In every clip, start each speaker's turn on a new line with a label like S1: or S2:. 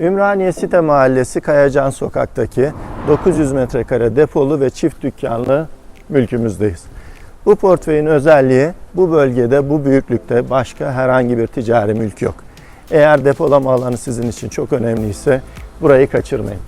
S1: Ümraniye Site Mahallesi Kayacan Sokak'taki 900 metrekare depolu ve çift dükkanlı mülkümüzdeyiz. Bu portföyün özelliği bu bölgede bu büyüklükte başka herhangi bir ticari mülk yok. Eğer depolama alanı sizin için çok önemliyse burayı kaçırmayın.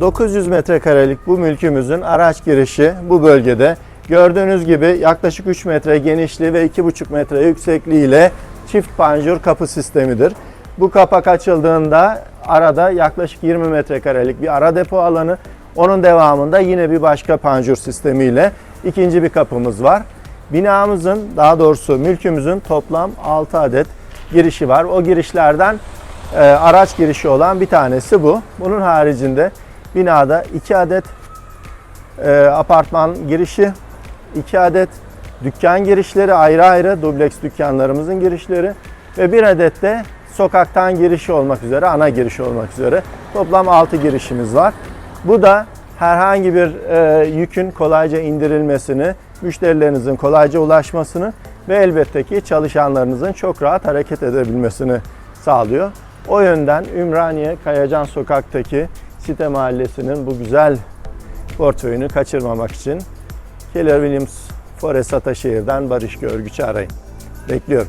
S1: ...900 metrekarelik bu mülkümüzün araç girişi bu bölgede gördüğünüz gibi yaklaşık 3 metre genişliği ve 2,5 metre yüksekliğiyle çift panjur kapı sistemidir. Bu kapak açıldığında arada yaklaşık 20 metrekarelik bir ara depo alanı, onun devamında yine bir başka panjur sistemiyle ikinci bir kapımız var. Binamızın daha doğrusu mülkümüzün toplam 6 adet girişi var. O girişlerden e, araç girişi olan bir tanesi bu. Bunun haricinde binada 2 adet e, apartman girişi, 2 adet dükkan girişleri ayrı ayrı dubleks dükkanlarımızın girişleri ve bir adet de sokaktan girişi olmak üzere ana girişi olmak üzere toplam 6 girişimiz var. Bu da herhangi bir e, yükün kolayca indirilmesini, müşterilerinizin kolayca ulaşmasını ve elbette ki çalışanlarınızın çok rahat hareket edebilmesini sağlıyor. O yönden Ümraniye Kayacan Sokak'taki site mahallesinin bu güzel portföyünü kaçırmamak için Keller Williams Forest Ataşehir'den Barış Görgüç'ü arayın. Bekliyorum.